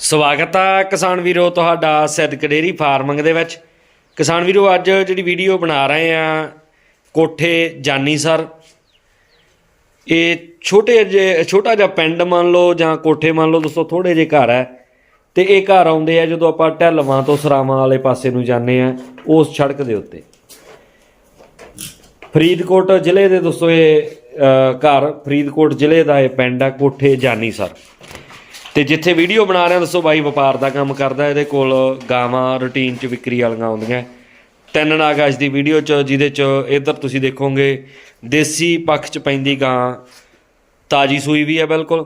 ਸਵਾਗਤ ਆ ਕਿਸਾਨ ਵੀਰੋ ਤੁਹਾਡਾ ਸਿੱਧਕ ਡੇਰੀ ਫਾਰਮਿੰਗ ਦੇ ਵਿੱਚ। ਕਿਸਾਨ ਵੀਰੋ, ਅੱਜ ਜਿਹੜੀ ਵੀਡੀਓ ਬਣਾ ਰਹੇ ਆ, ਕੋਠੇ ਜਾਨੀ ਸਰ। ਇਹ ਛੋਟੇ ਜਿਹੇ, ਛੋਟਾ ਜਿਹਾ ਪਿੰਡ ਮੰਨ ਲਓ ਜਾਂ ਕੋਠੇ ਮੰਨ ਲਓ, ਦੋਸਤੋ ਥੋੜੇ ਜਿਹੇ ਘਰ ਹੈ। ਤੇ ਇਹ ਘਰ ਆਉਂਦੇ ਆ ਜਦੋਂ ਆਪਾਂ ਢਲਵਾਂ ਤੋਂ ਸਰਾਵਾਂ ਵਾਲੇ ਪਾਸੇ ਨੂੰ ਜਾਂਦੇ ਆ, ਉਸ ਸੜਕ ਦੇ ਉੱਤੇ। ਫਰੀਦਕੋਟ ਜ਼ਿਲ੍ਹੇ ਦੇ ਦੋਸਤੋ, ਇਹ ਘਰ ਫਰੀਦਕੋਟ ਜ਼ਿਲ੍ਹੇ ਦਾ ਇਹ ਪਿੰਡ ਆ, ਕੋਠੇ ਜਾਨੀ ਸਰ। ਤੇ ਜਿੱਥੇ ਵੀਡੀਓ ਬਣਾ ਰਿਹਾ, ਦੱਸੋ ਬਾਈ ਵਪਾਰ ਦਾ ਕੰਮ ਕਰਦਾ, ਇਹਦੇ ਕੋਲ ਗਾਵਾਂ ਰੂਟੀਨ ਚ ਵਿਕਰੀ ਵਾਲੀਆਂ ਆਉਂਦੀਆਂ ਤਿੰਨ ਨਾਗ ਦੀ ਵੀਡੀਓ ਚ, ਜਿਹਦੇ ਚ ਇੱਧਰ ਤੁਸੀਂ ਦੇਖੋਗੇ, ਦੇਸੀ ਪੱਖ ਚ ਪੈਂਦੀ ਗਾਂ, ਤਾਜੀ ਸੂਈ ਵੀ ਹੈ ਬਿਲਕੁਲ।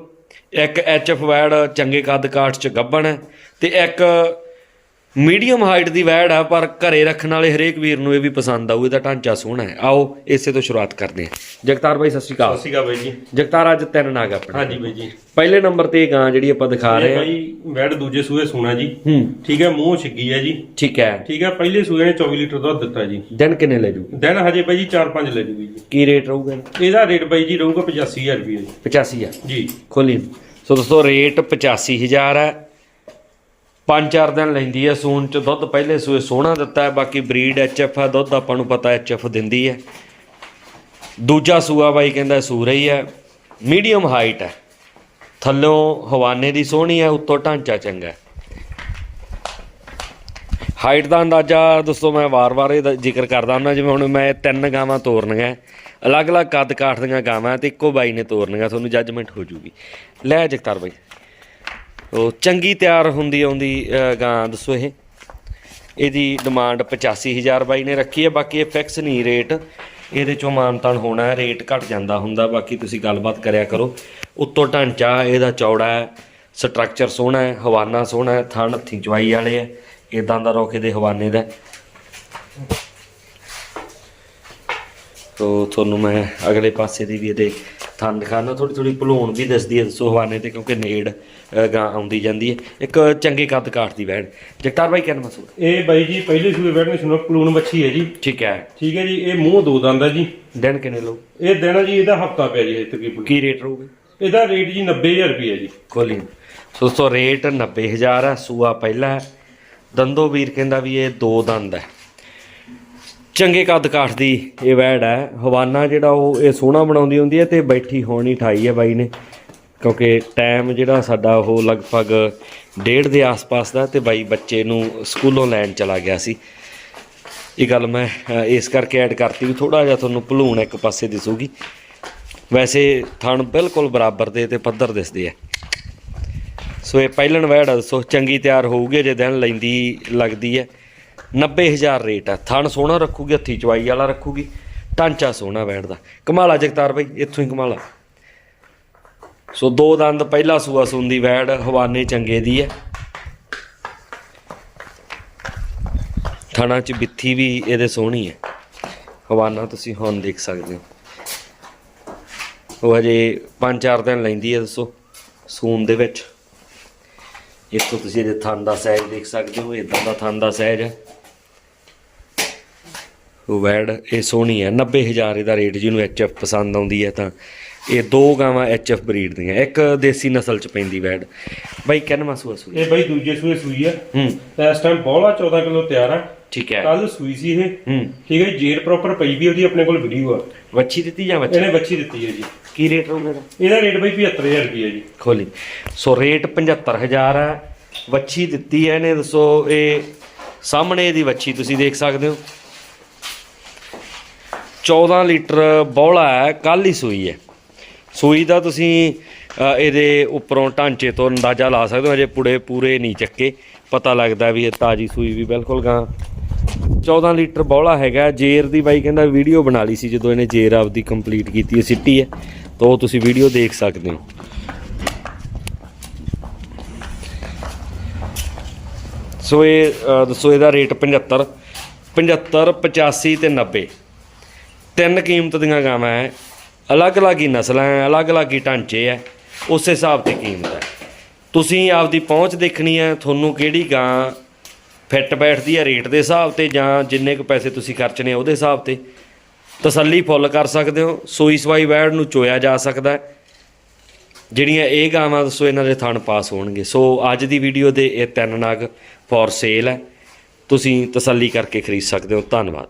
ਇੱਕ ਐਚਐਫ ਵੈਡ ਚੰਗੇ ਕੱਦ ਕਾਠ ਚ ਗੱਭਣ ਹੈ ਤੇ ਇੱਕ ਮੀਡੀਅਮ ਹਾਈਟ ਦੀ ਵੈੜ ਆ ਪਰ ਘਰੇ ਰੱਖਣ ਵਾਲੇ ਹਰੇਕ ਵੀਰ ਨੂੰ ਇਹ ਵੀ ਪਸੰਦ ਆਊ ਇਹਦਾ ਢਾਂਚਾ ਸੋਹਣਾ ਹੈ। ਆਓ ਇਸੇ ਤੋਂ ਸ਼ੁਰੂਆਤ ਕਰਦੇ ਹਾਂ। ਜਗਤਾਰ ਬਾਈ ਸਤਿ ਸ਼੍ਰੀ ਅਕਾਲ। ਸਤਿ ਸ਼੍ਰੀ ਅਕਾਲ ਬਾਈ ਜੀ। ਜਗਤਾਰ ਅੱਜ ਤਿੰਨ ਨਾਗ ਆਪਣੇ। ਹਾਂਜੀ ਬਾਈ ਜੀ। ਪਹਿਲੇ ਨੰਬਰ ਤੇ ਗਾਂ ਜਿਹੜੀ ਆਪਾਂ ਦਿਖਾ ਰਹੇ ਹਾਂ। ਬਾਈ ਵੈੜ ਦੂਜੇ ਸੂਏ ਸੋਨਾ ਜੀ। ਹੂੰ। ਠੀਕ ਹੈ ਮੂੰਹ ਛਿੱਗੀ ਹੈ ਜੀ। ਠੀਕ ਹੈ। ਠੀਕ ਹੈ ਪਹਿਲੇ ਸੂਏ ਨੇ 24 ਲੀਟਰ ਦੁੱਧ ਦਿੱਤਾ ਜੀ। ਦਿਨ ਕਿੰਨੇ ਲੈ ਜੂ ਦਿਨ ਹਜੇ ਬਾਈ ਜੀ 4-5 ਲੈ ਜੂਗੀ ਜੀ। ਕੀ ਰੇਟ ਰਹੂਗਾ ਇਹਦਾ? ਰੇਟ ਬਾਈ ਜੀ ਰਹੂਗਾ 85000 ਰੁਪਏ ਜੀ। 85 ਆ ਜੀ। ਖੋਲੀ ਸੋ ਦੋਸਤੋ ਰੇਟ 85000 ਹੈ। ਪੰਜ ਚਾਰ ਦਿਨ ਲੈਂਦੀ ਹੈ ਸੂਣ ਚ ਦੁੱਧ ਪਹਿਲੇ ਸੂਏ ਸੋਹਣਾ ਦਿੱਤਾ ਹੈ ਬਾਕੀ ਬਰੀਡ ਐਚਐਫ ਹੈ ਦੁੱਧ ਆਪਾਂ ਨੂੰ ਪਤਾ ਐਚਐਫ ਦਿੰਦੀ ਹੈ ਦੂਜਾ ਸੂਆ ਬਾਈ ਕਹਿੰਦਾ ਸੂਰਾ ਹੀ ਹੈ ਮੀਡੀਅਮ ਹਾਈਟ ਹੈ ਥੱਲੋਂ ਹਵਾਨੇ ਦੀ ਸੋਹਣੀ ਹੈ ਉੱਤੋਂ ਢਾਂਚਾ ਚੰਗਾ ਹੈ ਹਾਈਟ ਦਾ ਅੰਦਾਜ਼ਾ ਦੋਸਤੋ ਮੈਂ ਵਾਰ-ਵਾਰ ਇਹਦਾ ਜ਼ਿਕਰ ਕਰਦਾ ਹੁੰਦਾ, ਜਿਵੇਂ ਹੁਣ ਮੈਂ ਤਿੰਨ ਗਾਵਾਂ ਤੋਰਨੀਆਂ ਅਲੱਗ-ਅਲੱਗ ਕੱਦ ਕਾਠ ਦੀਆਂ ਗਾਵਾਂ ਤੇ ਇੱਕੋ ਬਾਈ ਨੇ ਤੋਰਨੀਆਂ, ਤੁਹਾਨੂੰ ਜੱਜਮੈਂਟ ਹੋ ਜੂਗੀ। ਲੈ ਜਗਤਾਰ ਬਾਈ। ਉਹ ਚੰਗੀ ਤਿਆਰ ਹੁੰਦੀ ਆਉਂਦੀ ਗਾਂ ਦੱਸੋ ਇਹ। ਇਹਦੀ ਡਿਮਾਂਡ 85000 ਬਾਈ ਨੇ ਰੱਖੀ ਹੈ, ਬਾਕੀ ਇਹ ਫਿਕਸ ਨਹੀਂ ਰੇਟ ਇਹਦੇ ਚੋਂ ਮਾਨਤਾਨ ਹੋਣਾ ਹੈ ਰੇਟ ਘਟ ਜਾਂਦਾ ਹੁੰਦਾ, ਬਾਕੀ ਤੁਸੀਂ ਗੱਲਬਾਤ ਕਰਿਆ ਕਰੋ। ਉੱਤੋਂ ਢਾਂਚਾ, ਇਹਦਾ ਚੌੜਾ ਹੈ ਸਟਰਕਚਰ ਸੋਹਣਾ ਹੈ, ਹਵਾਨਾ ਸੋਹਣਾ ਹੈ, ਥਣ ਹੱਥੀਂ ਚਵਾਈ ਵਾਲੇ ਹੈ ਇਦਾਂ ਦਾ ਰੋਕੇ ਇਹਦੇ ਹਵਾਨੇ ਦਾ ਤੋ ਤੁਹਾਨੂੰ ਮੈਂ ਅਗਲੇ ਪਾਸੇ ਦੀ ਵੀ ਇਹਦੇ ਥਣ ਦਿਖਾਣਾ ਥੋੜੀ ਥੋੜੀ ਭਲੂਣ ਵੀ ਦਿਸਦੀ ਹੈ ਦੱਸੋ ਹਵਾਨੇ ਤੇ ਕਿਉਂਕਿ ਨੇੜ ਗਾਂ ਆਉਂਦੀ ਜਾਂਦੀ ਹੈ। ਇੱਕ ਚੰਗੇ ਕੱਦ ਕਾਠ ਦੀ ਵੈਣ ਜਗਤਾਰ ਬਾਈ ਕਹਿੰਦਾ ਮਸੂਰ ਇਹ ਬਾਈ ਜੀ ਪਹਿਲੇ ਸੂਏ ਨੇ ਸੁਣੋ ਕਲੂਨ ਬੱਚੀ ਹੈ ਜੀ। ਠੀਕ ਹੈ। ਠੀਕ ਹੈ ਜੀ ਇਹ ਮੂੰਹ ਦੋ ਦੰਦ ਹੈ ਜੀ। ਦਿਨ ਕਿੰਨੇ ਲਓ ਇਹ ਦਿਨ ਜੀ ਇਹਦਾ ਹਫਤਾ ਪਿਆ ਜੀ ਤਕਰੀਬਨ ਕੀ ਰੇਟ ਰਹੂਗਾ? ਇਹਦਾ ਰੇਟ ਜੀ 90000 ਰੁਪਏ ਜੀ। ਸੋ ਦੋਸਤੋ ਰੇਟ 90000 ਹੈ ਸੂਆ ਪਹਿਲਾ ਦੰਦੋ ਵੀਰ ਕਹਿੰਦਾ ਵੀ ਇਹ ਦੋ ਦੰਦ ਹੈ। ਚੰਗੇ ਕੱਦ ਕਾਠ ਦੀ ਇਹ ਵੈੜ ਹੈ। ਹਵਾਨਾ ਜਿਹੜਾ ਉਹ ਇਹ ਸੋਹਣਾ ਬਣਾਉਂਦੀ ਹੁੰਦੀ ਹੈ ਤੇ ਬੈਠੀ ਹੋਣੀ ਠਾਈ ਹੈ ਬਾਈ ਨੇ। ਕਿਉਂਕਿ ਟਾਈਮ ਜਿਹੜਾ ਸਾਡਾ ਉਹ ਲਗਭਗ ਡੇਢ ਦੇ ਆਸ-ਪਾਸ ਦਾ ਤੇ ਬਾਈ ਬੱਚੇ ਨੂੰ ਸਕੂਲੋਂ ਲੈਣ ਚਲਾ ਗਿਆ ਸੀ। ਇਹ ਗੱਲ ਮੈਂ ਇਸ ਕਰਕੇ ਐਡ ਕਰਤੀ ਵੀ ਥੋੜਾ ਜਿਹਾ ਤੁਹਾਨੂੰ ਭਲੂਣ ਇੱਕ ਪਾਸੇ ਦਿਸੂਗੀ। ਵੈਸੇ ਥਣ ਬਿਲਕੁਲ ਬਰਾਬਰ ਦੇ ਤੇ ਪੱਧਰ ਦਿਸਦੇ ਆ। ਸੋ ਇਹ ਪਹਿਲਣ ਵੈੜ ਆ, ਦੱਸੋ, ਚੰਗੀ ਤਿਆਰ ਹੋਊਗੀ, ਜੇ ਦਿਨ ਲੈਂਦੀ, ਲੱਗਦੀ ਹੈ। 90000 ਰੇਟ ਆ। ਥਣ ਸੋਹਣਾ ਰੱਖੂਗੀ, ਹੱਥੀ ਚਵਾਈ ਵਾਲਾ ਰੱਖੂਗੀ, ਢਾਂਚਾ ਸੋਹਣਾ ਵੈੜ ਦਾ। ਕਮਾਲਾ ਜਗਤਾਰ ਬਾਈ, ਇੱਥੋਂ ਹੀ ਕਮਾਲਾ। ਸੋ ਦੋ ਦੰਦ, ਪਹਿਲਾ ਸੂਆ ਸੁੰਦੀ ਵੈੜ, ਹਵਾਨੇ ਚੰਗੇ ਦੀ ਹੈ ਥਣਾ ਚ ਬਿੱਥੀ ਵੀ ਇਹਦੇ ਸੋਹਣੀ ਹੈ ਹਵਾਨਾ ਤੁਸੀਂ ਹੁਣ ਦੇਖ ਸਕਦੇ ਹੋ। ਉਹ ਹਜੇ 5-4 ਦਿਨ ਲੈਂਦੀ ਹੈ ਦੱਸੋ ਸੂਨ ਦੇ ਵਿੱਚ। ਇੱਥੋਂ ਤੁਸੀਂ ਇਹਦੇ ਥਣ ਦਾ ਸਾਈਜ਼ ਦੇਖ ਸਕਦੇ ਹੋ ਇਦਾਂ ਦਾ ਥਣ ਦਾ ਸਾਈਜ਼ ਹੈ ਵੈੜ ਇਹ ਸੋਹਣੀ ਹੈ। 90000 ਇਹਦਾ ਰੇਟ ਜਿਹਨੂੰ ਐਚਐਫ ਪਸੰਦ ਆਉਂਦੀ ਹੈ ਤਾਂ। ਇਹ ਦੋ ਗਾਵਾਂ ਐਚਐਫ ਬਰੀਡ ਦੀਆਂ। ਇੱਕ ਦੇਸੀ ਨਸਲ ਚ ਪੈਂਦੀ ਵੈੜ। ਬਾਈ ਕਿੰਨਵਾਂ ਸੂਆ ਸੂਈ? ਇਹ ਬਾਈ ਦੂਜੇ ਸੂਏ ਸੂਈ ਹੈ। ਹੂੰ ਇਸ ਟਾਈਮ ਬੋਲਾ 14 ਕਿਲੋ ਤਿਆਰ ਆ। ਠੀਕ ਹੈ। ਕੱਲ ਸੂਈ ਸੀ ਇਹ। ਹੂੰ। ਠੀਕ ਹੈ ਜੇਰ ਪ੍ਰੋਪਰ ਪਈ ਵੀ ਉਹਦੀ ਆਪਣੇ ਕੋਲ ਵੀਡੀਓ ਆ। ਵੱਛੀ ਦਿੱਤੀ ਜਾਂ ਵੱਛੀ? ਇਹਨੇ ਬੱਚੀ ਦਿੱਤੀ ਹੈ ਜੀ। ਕੀ ਰੇਟ ਰਹੂਗਾ ਇਹਦਾ? ਇਹਦਾ ਰੇਟ ਬਈ 75000 ਰੁਪਏ ਜੀ। ਖੋਲੀ। ਸੋ ਰੇਟ 75000 ਹੈ ਵੱਛੀ ਦਿੱਤੀ ਹੈ ਇਹਨੇ। ਦੱਸੋ ਇਹ ਸਾਹਮਣੇ ਇਹਦੀ ਵੱਛੀ ਤੁਸੀਂ ਦੇਖ ਸਕਦੇ ਹੋ। 14 ਲੀਟਰ ਬੌਲਾ ਹੈ ਕੱਲ ਹੀ ਸੂਈ ਹੈ। ਸੂਈ ਦਾ ਤੁਸੀਂ ਇਹਦੇ ਉੱਪਰੋਂ ਢਾਂਚੇ ਤੋਂ ਅੰਦਾਜ਼ਾ ਲਾ ਸਕਦੇ ਹੋ ਅਜੇ ਪੁੜੇ ਪੂਰੇ ਨਹੀਂ ਚੱਕੇ। ਪਤਾ ਲੱਗਦਾ ਵੀ ਇਹ ਤਾਜੀ ਸੂਈ ਵੀ ਬਿਲਕੁਲ ਗਾਂ। 14 ਲੀਟਰ ਬੌਲਾ ਹੈਗਾ ਜੇਰ ਦੀ ਬਾਈ ਕਹਿੰਦਾ ਵੀਡੀਓ ਬਣਾ ਲਈ ਸੀ ਜਦੋਂ ਇਹਨੇ ਜੇਰ ਆਪਦੀ ਕੰਪਲੀਟ ਕੀਤੀ ਹੈ ਸਿੱਟੀ ਹੈ। ਤਾਂ ਉਹ ਤੁਸੀਂ ਵੀਡੀਓ ਦੇਖ ਸਕਦੇ ਹੋ। ਸੋ ਇਹ ਅ, ਦੱਸੋ ਇਹਦਾ ਰੇਟ 75 75 85 ਤੇ 90 ਤਿੰਨ ਕੀਮਤ ਦੀਆਂ ਗਾਵਾਂ ਹੈ ਅਲੱਗ-ਅਲੱਗ ਹੀ ਨਸਲਾਂ ਹੈ ਅਲੱਗ-ਅਲੱਗ ਹੀ ਢਾਂਚੇ ਹੈ ਉਸ ਹਿਸਾਬ ਤੇ ਕੀਮਤ ਹੈ ਤੁਸੀਂ ਆਪਦੀ ਪਹੁੰਚ ਦੇਖਣੀ ਹੈ ਤੁਹਾਨੂੰ ਕਿਹੜੀ ਗਾਂ ਫਿੱਟ ਬੈਠਦੀ ਹੈ ਰੇਟ ਦੇ ਹਿਸਾਬ ਤੇ ਜਾਂ ਜਿੰਨੇ ਕੁ ਪੈਸੇ ਤੁਸੀਂ ਖਰਚਣੇ ਉਹਦੇ ਹਿਸਾਬ ਤੇ। ਤਸੱਲੀ ਫੁੱਲ ਕਰ ਸਕਦੇ ਹੋ, ਸੂਈ ਸਵਾਈ ਵੈੜ ਨੂੰ ਚੋਇਆ ਜਾ ਸਕਦਾ ਜਿਹੜੀਆਂ ਇਹ ਗਾਵਾਂ ਦੱਸੋ ਇਹਨਾਂ ਦੇ ਥਣ ਪਾਸ ਹੋਣਗੇ। ਸੋ ਅੱਜ ਦੀ ਵੀਡੀਓ ਦੇ ਇਹ ਤਿੰਨ ਨਾਗ ਫॉर ਸੇਲ ਹੈ ਤੁਸੀਂ ਤਸੱਲੀ ਕਰਕੇ ਖਰੀਦ ਸਕਦੇ ਹੋ। ਧੰਨਵਾਦ।